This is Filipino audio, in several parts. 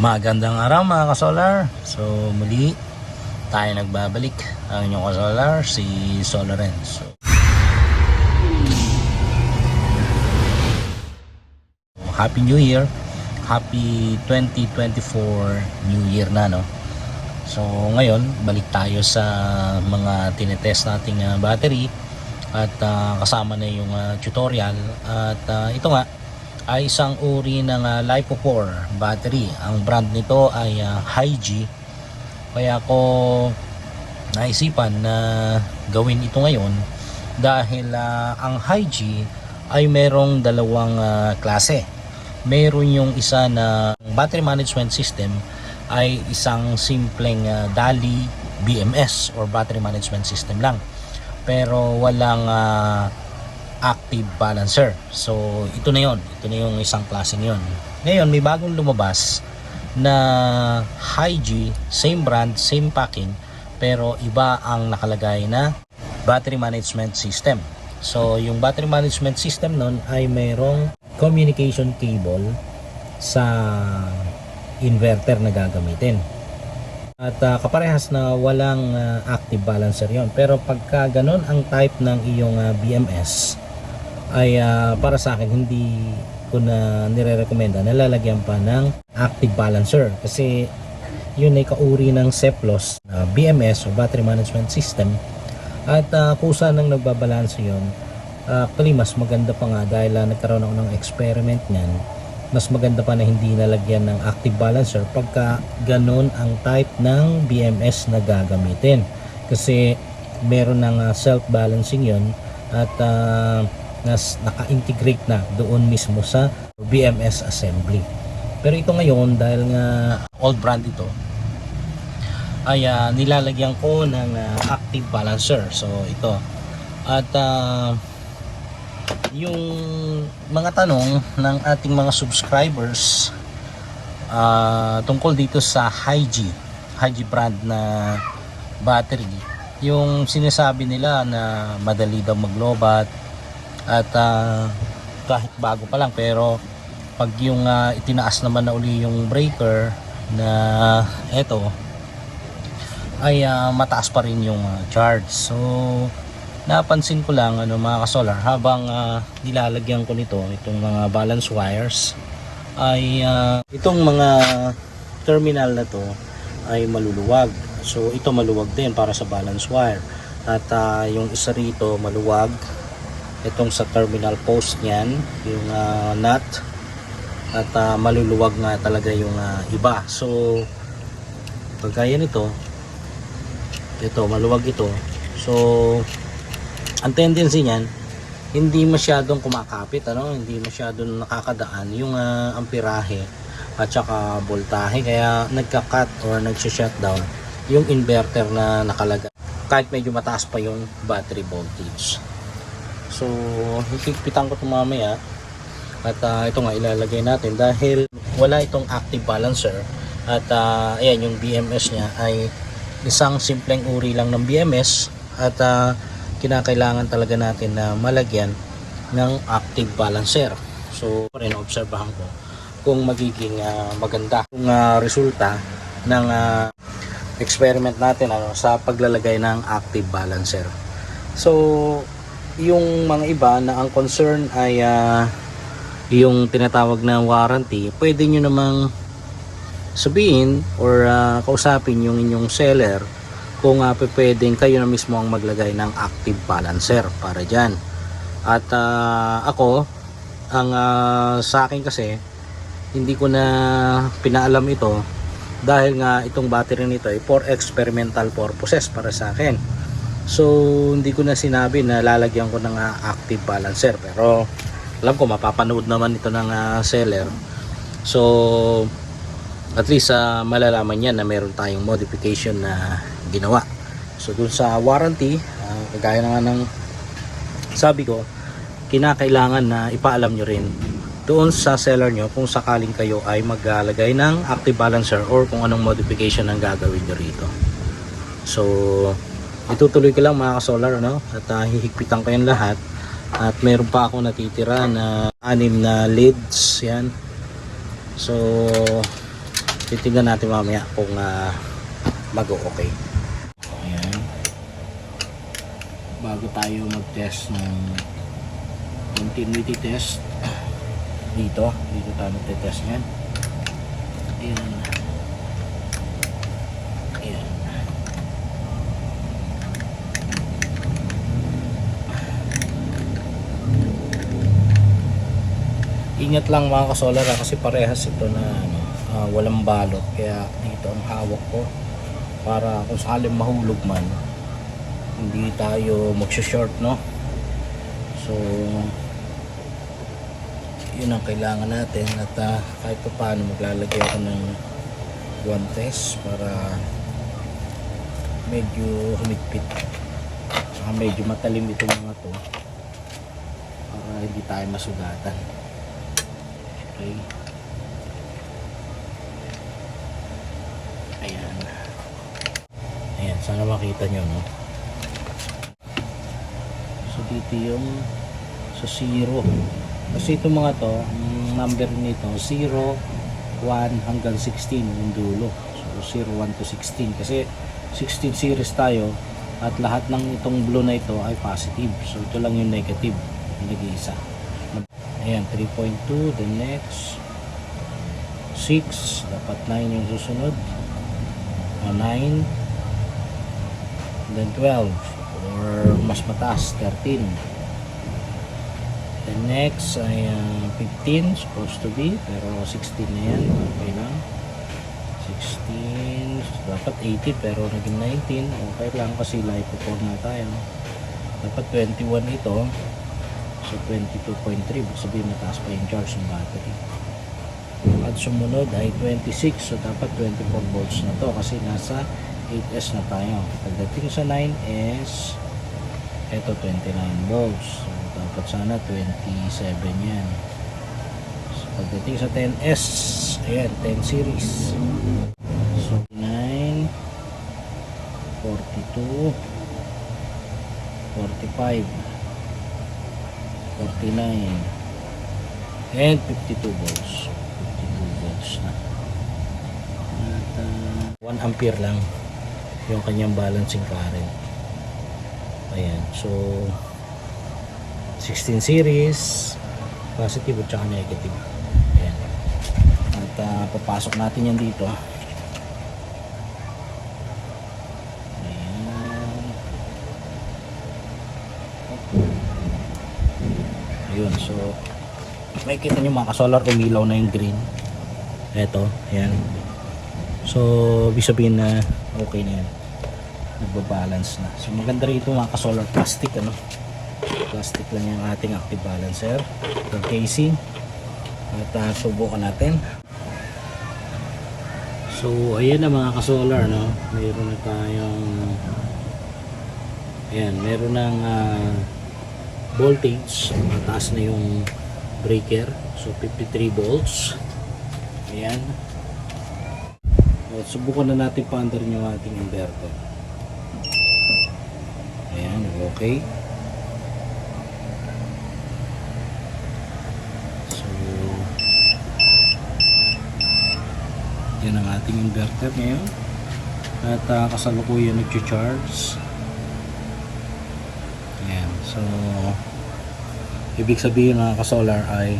Magandang araw mga kasolar. So muli tayo nagbabalik ang inyong kasolar si Solaren. So Happy New Year. Happy 2024 New Year na no. So ngayon balik tayo sa mga tinetest nating ah, battery at ah, kasama na yung ah, tutorial at ah, ito nga ay isang uri ng uh, LiPo4 battery. Ang brand nito ay uh, Hyg. Kaya ako naisipan na gawin ito ngayon dahil ah, ang Hyg ay merong dalawang ah, klase. Meron yung isa na battery management system ay isang simpleng ah, DALI BMS or battery management system lang. Pero walang ah, active balancer. So, ito na yon Ito na yung isang klaseng yon Ngayon, may bagong lumabas na Hyg, same brand, same packing, pero iba ang nakalagay na battery management system. So, yung battery management system nun ay mayroong communication cable sa inverter na gagamitin. At ah, kaparehas na walang ah, active balancer yon Pero pagka ganun ang type ng iyong ah, BMS, ay ah, para sa akin hindi ko na nire-recommenda na lalagyan pa ng active balancer. Kasi yun ay kauri ng CEPLOS na BMS o Battery Management System. At uh, kusa nang nagbabalanse yun actually mas maganda pa nga dahil ah, nagkaroon ako ng experiment niyan. Mas maganda pa na hindi nalagyan ng active balancer pagka ganun ang type ng BMS na gagamitin. Kasi meron ng ah, self-balancing yun at ah, nas naka-integrate na doon mismo sa BMS assembly. Pero ito ngayon dahil nga old brand ito ay ah, nilalagyan ko ng ah, active balancer. So ito. At ah, yung mga tanong ng ating mga subscribers ah, tungkol dito sa Hyg, Hyg brand na battery, yung sinasabi nila na madali daw maglobat at ah, kahit bago pa lang pero pag yung ah, itinaas naman na uli yung breaker na eto ay ah, mataas pa rin yung ah, charge. So napansin ko lang ano mga kasolar habang ah, nilalagyan ko nito itong mga balance wires ay ah, itong mga terminal na to ay maluluwag so ito maluwag din para sa balance wire. At ah, yung isa rito maluwag itong sa terminal post niyan yung ah, nut. At ah, maluluwag nga talaga yung ah, iba. So pagkaya nito ito maluwag ito. So ang tendency niyan hindi masyadong kumakapit ano? Hindi masyadong nakakadaan yung ah, amperahe at saka voltahe. Kaya nagka-cut or nagsi-shutdown yung inverter na nakalagay. Kahit medyo mataas pa yung battery voltage So, hihigpitan ko ito mamaya. At ah, ito nga ilalagay natin dahil wala itong active balancer. At ah, ayan yung BMS niya ay isang simpleng uri lang ng BMS at ah, kinakailangan talaga natin na malagyan ng active balancer. So, obserbahan ko kung magiging ah, maganda kung ah, resulta ng ah, experiment natin ano sa paglalagay ng active balancer. So, yung mga iba na ang concern ay ah, yung tinatawag na warranty, pwede nyo namang sabihin or ah, kausapin yung inyong seller kung uh, pwedeng kayo na mismo ang maglagay ng active balancer para dyan. At ah, ako, ang ah, sa akin kasi, hindi ko na pinaalam ito dahil nga itong battery nito ay for experimental purposes para sa akin. So, hindi ko na sinabi na lalagyan ko ng ah, active balancer. Pero, alam ko, mapapanood naman ito ng ah, seller. So, at least ah, malalaman niya na meron tayong modification na ginawa. So, dun sa warranty, ah, kagaya na nga ng sabi ko, kinakailangan na ipaalam nyo rin doon sa seller nyo kung sakaling kayo ay maglalagay ng active balancer or kung anong modification ang gagawin nyo rito. So, itutuloy ko lang mga ka-solar no? at uh, hihigpitan ko yung lahat at meron pa ako natitira na anim na leads yan so titignan natin mamaya kung uh, mag-okay. Ayan. Bago tayo mag-test ng continuity test dito, dito tayo mag-test yan. Ayan. Ingat lang mga kasolar ah, kasi parehas ito na ano, ah, walang balot. Kaya dito ang hawak ko para kung sakaling mahulog man hindi tayo magsho-short no? So yun ang kailangan natin at ah, kahit pa paano maglalagay ako ng guantes para medyo humigpit. Saka medyo matalim itong mga to para hindi tayo masugatan okay. Ayan. Ayan sana makita nyo no? So dito yung sa zero. Kasi itong mga to number nito 0 1 hanggang 16 yung dulo. So 0 1 to 16 kasi 16 series tayo at lahat ng itong blue na ito ay positive. So ito lang yung negative. Yung nag-iisa ayan 3.2 the next. 6 dapat 9 yung susunod. Ah, 9 then 12 or mas mataas 13 the next ay ah, 15 supposed to be pero 16 na yan okay lang. 16 dapat 80 pero naging 19 okay lang kasi live perform na tayo. Dapat 21 ito so 22.3 ibig sabihin mataas pa yung charge ng battery. At sumunod ay 26 so dapat 24 volts na to kasi nasa 8S na tayo. Pagdating sa 9S ito 29 volts. So dapat sana 27 yan. So pagdating sa 10S ayan 10 series. So 9 42 45 49 and 52 volts. 52 volts na. At uh, 1 ampere lang yung kanyang balancing current. Ayan. So 16 series positive at saka negative. Ayan. At uh, papasok natin yan dito ayan ayun so makikita nyo mga kasolar umilaw na yung green. Eto ayan. So ibig na okay na yan. Nagbabalance na. So maganda rito mga kasolar plastic ano? Plastic lang yung ating active balancer. Yung casing. At uh, subukan natin. So ayan na mga kasolar no? Mayroon na tayong ayan meron ng ah, voltage. Mataas na yung breaker. So 53 volts. Ayan. At subukan na natin paandar yung ating inverter. Ayan okay. So yan ang ating inverter ngayon. At uh, kasalukuyan nag-charge so ibig sabihin mga ka-solar ay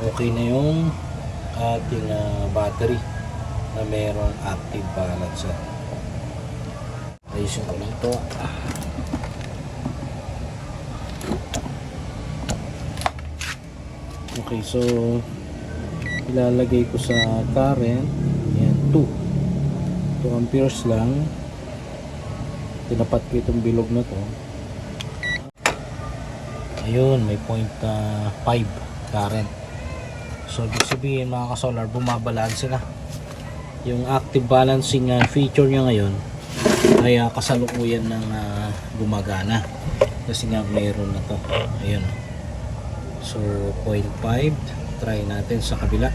okay na yung ating ah, battery na mayroong active balancer. Ayusin ko lang okay so ilalagay ko sa current. Yan 2 2 amperes lang. Tinapat ko itong bilog na to ayun may point ah, 5 current so ibig sabihin mga ka-solar bumabalanse na yung active balancing ah, feature niya ngayon ay ah, kasalukuyan ng ah, gumagana. Kasi nga mayroon na to. Ayun. So 0.5 try natin sa kabila.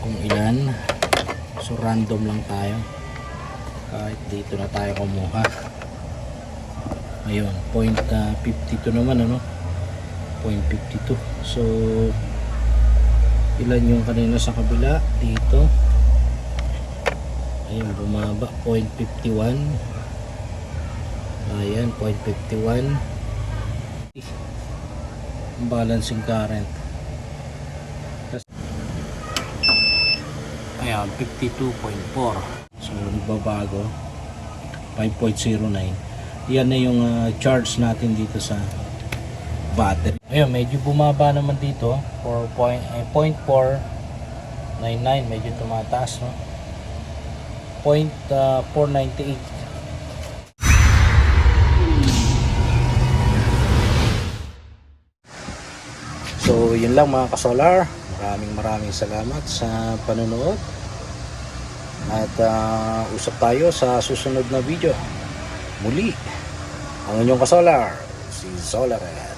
Kung ilan. So random lang tayo. Kahit dito na tayo kumuha ayun point ah, 52 naman ano? Point 52 so ilan yung kanina sa kabila? Dito. Ayun bumaba. 0.51 ayan 0.51 balancing current. Ayan 52.4 so nagbabago. 5.09 yan na yung ah, charge natin dito sa battery ayun medyo bumaba naman dito 4 point, eh, 0.499 medyo tumataas no point ah, 498 So, yun lang mga kasolar. Maraming maraming salamat sa panonood. At ah, usap tayo sa susunod na video. Muli, ang inyong kasolar, si Solared.